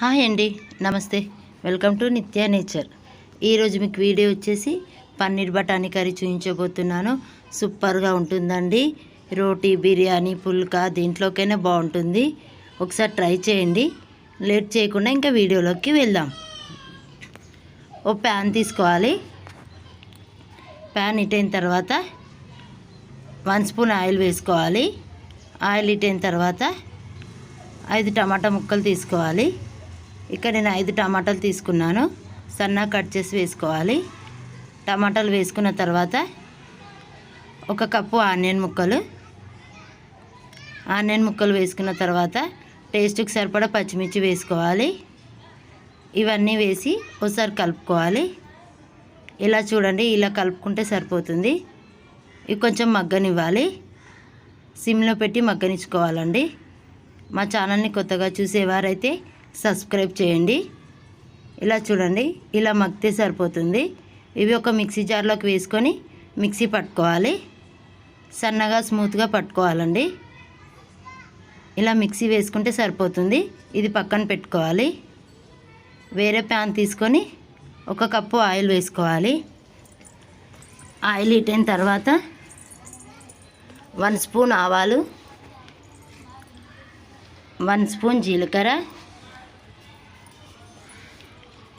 Hi అండి నమస్తే. Welcome to Nitya nature. ఈరోజు మీకు వీడియో వచ్చేసి పన్నీర్ బఠానీ కర్రీ చూపించబోతున్నాను సూపర్గా ఉంటుందండి. రోటీ బిర్యానీ పుల్కా దీంట్లోకైనా బాగుంటుంది. ఒకసారి ట్రై చేయండి. లేట్ చేయకుండా ఇంకా వీడియోలోకి వెళ్దాం. ఓ ప్యాన్ తీసుకోవాలి. ప్యాన్ ఇటైన తర్వాత వన్ స్పూన్ ఆయిల్ వేసుకోవాలి. ఆయిల్ ఇటైన తర్వాత ఐదు టమాటా ముక్కలు తీసుకోవాలి. ఇక్కడ నేను ఐదు టమాటాలు తీసుకున్నాను. సన్న కట్ చేసి వేసుకోవాలి. టమాటాలు వేసుకున్న తర్వాత ఒక కప్పు ఆనియన్ ముక్కలు. ఆనియన్ ముక్కలు వేసుకున్న తర్వాత టేస్ట్కి సరిపడా పచ్చిమిర్చి వేసుకోవాలి. ఇవన్నీ వేసి ఒకసారి కలుపుకోవాలి. ఇలా చూడండి ఇలా కలుపుకుంటే సరిపోతుంది. ఇవి కొంచెం మగ్గనివ్వాలి. సిమ్లో పెట్టి మగ్గనిచ్చుకోవాలండి. మా ఛానల్ని కొత్తగా చూసేవారైతే సబ్స్క్రైబ్ చేయండి. ఇలా చూడండి ఇలా మగ్గితే సరిపోతుంది. ఇవి ఒక మిక్సీ జార్లోకి వేసుకొని మిక్సీ పట్టుకోవాలి. సన్నగా స్మూత్గా పట్టుకోవాలండి. ఇలా మిక్సీ వేసుకుంటే సరిపోతుంది. ఇది పక్కన పెట్టుకోవాలి. వేరే ప్యాన్ తీసుకొని ఒక కప్పు ఆయిల్ వేసుకోవాలి. ఆయిల్ హీట్ అయిన తర్వాత వన్ స్పూన్ ఆవాలు వన్ స్పూన్ జీలకర్ర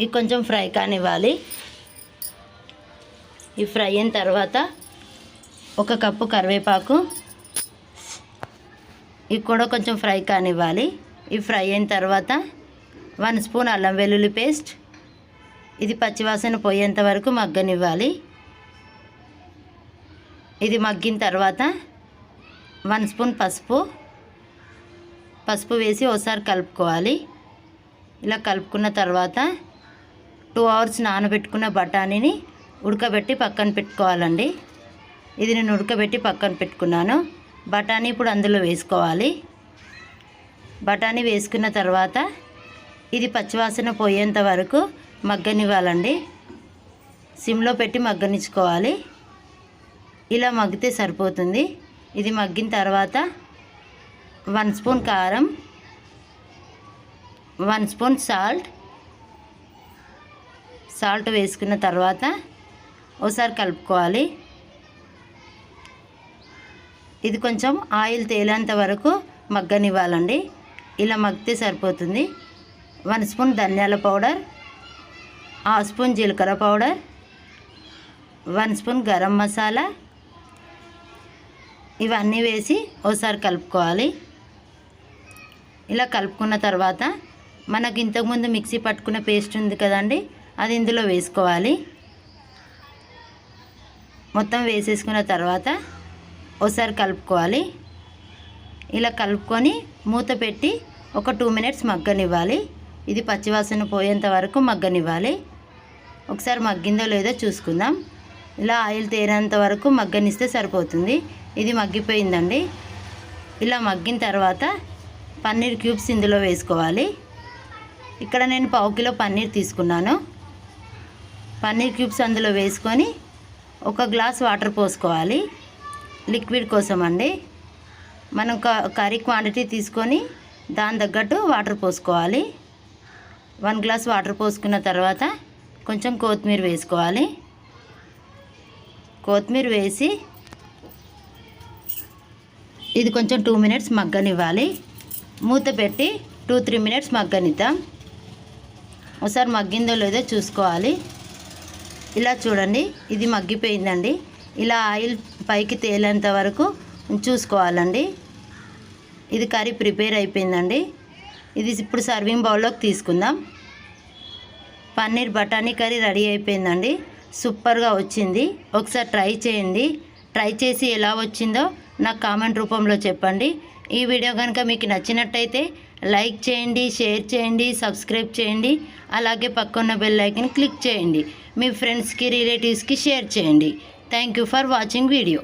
ఇవి కొంచెం ఫ్రై కానివ్వాలి. ఈ ఫ్రై అయిన తర్వాత ఒక కప్పు కరివేపాకు. ఇవి కూడా కొంచెం ఫ్రై కానివ్వాలి. ఇవి ఫ్రై అయిన తర్వాత వన్ స్పూన్ అల్లం వెల్లుల్లి పేస్ట్. ఇది పచ్చివాసన పోయేంత వరకు మగ్గనివ్వాలి. ఇది మగ్గిన తర్వాత వన్ స్పూన్ పసుపు. పసుపు వేసి ఒకసారి కలుపుకోవాలి. ఇలా కలుపుకున్న తర్వాత టూ అవర్స్ నానబెట్టుకున్న బఠానీని ఉడకబెట్టి పక్కన పెట్టుకోవాలండి. ఇది నేను ఉడకబెట్టి పక్కన పెట్టుకున్నాను. బఠానీ ఇప్పుడు అందులో వేసుకోవాలి. బఠానీ వేసుకున్న తర్వాత ఇది పచ్చివాసన పోయేంత వరకు మగ్గనివ్వాలండి. సిమ్లో పెట్టి మగ్గనిచ్చుకోవాలి. ఇలా మగ్గితే సరిపోతుంది. ఇది మగ్గిన తర్వాత వన్ స్పూన్ కారం వన్ స్పూన్ సాల్ట్ సాల్ట్ వేసుకున్న తర్వాత ఒకసారి కలుపుకోవాలి. ఇది కొంచెం ఆయిల్ తేలేంత వరకు మగ్గనివ్వాలండి. ఇలా మగ్గితే సరిపోతుంది. వన్ స్పూన్ ధనియాల పౌడర్ హాఫ్ స్పూన్ జీలకర్ర powder one spoon garam masala. ఇవన్నీ వేసి ఒకసారి కలుపుకోవాలి. ఇలా కలుపుకున్న తర్వాత మనకు ఇంతకుముందు మిక్సీ పట్టుకున్న పేస్ట్ ఉంది కదండి అది ఇందులో వేసుకోవాలి. మొత్తం వేసేసుకున్న తర్వాత ఒకసారి కలుపుకోవాలి. ఇలా కలుపుకొని మూత పెట్టి ఒక టూ మినిట్స్ మగ్గనివ్వాలి. ఇది పచ్చివాసన పోయేంత వరకు మగ్గనివ్వాలి. ఒకసారి మగ్గిందో లేదో చూసుకుందాం. ఇలా ఆయిల్ తేరేంత వరకు మగ్గనిస్తే సరిపోతుంది. ఇది మగ్గిపోయిందండి. ఇలా మగ్గిన తర్వాత పన్నీర్ క్యూబ్స్ ఇందులో వేసుకోవాలి. ఇక్కడ నేను పావు కిలో పన్నీర్ తీసుకున్నాను. పన్నీర్ క్యూబ్స్ అందులో వేసుకొని ఒక గ్లాస్ వాటర్ పోసుకోవాలి. లిక్విడ్ కోసం అండి మనం కర్రీ క్వాంటిటీ తీసుకొని దాని తగ్గట్టు వాటర్ పోసుకోవాలి. వన్ గ్లాస్ వాటర్ పోసుకున్న తర్వాత కొంచెం కొత్తిమీర వేసుకోవాలి. కొత్తిమీర వేసి ఇది కొంచెం టూ మినిట్స్ మగ్గనివ్వాలి. మూత పెట్టి టూ త్రీ మినిట్స్ మగ్గనిద్దాం. ఒకసారి మగ్గిందో లేదో చూసుకోవాలి. ఇలా చూడండి ఇది మగ్గిపోయిందండి. ఇలా ఆయిల్ పైకి తేలేంత వరకు చూసుకోవాలండి. ఇది కర్రీ ప్రిపేర్ అయిపోయిందండి. ఇది ఇప్పుడు సర్వింగ్ బౌల్లోకి తీసుకుందాం. పన్నీర్ బఠానీ కర్రీ రెడీ అయిపోయిందండి. సూపర్గా వచ్చింది. ఒకసారి ట్రై చేయండి. ట్రై చేసి ఎలా వచ్చిందో నాకు కామెంట్ రూపంలో చెప్పండి. ఈ వీడియో కనుక మీకు నచ్చినట్టయితే లైక్ చేయండి షేర్ చేయండి సబ్స్క్రైబ్ చేయండి. అలాగే పక్కన్న బెల్ ఐకన్ క్లిక్ చేయండి. మీ ఫ్రెండ్స్కి రిలేటివ్స్కి షేర్ చేయండి. Thank you for watching video.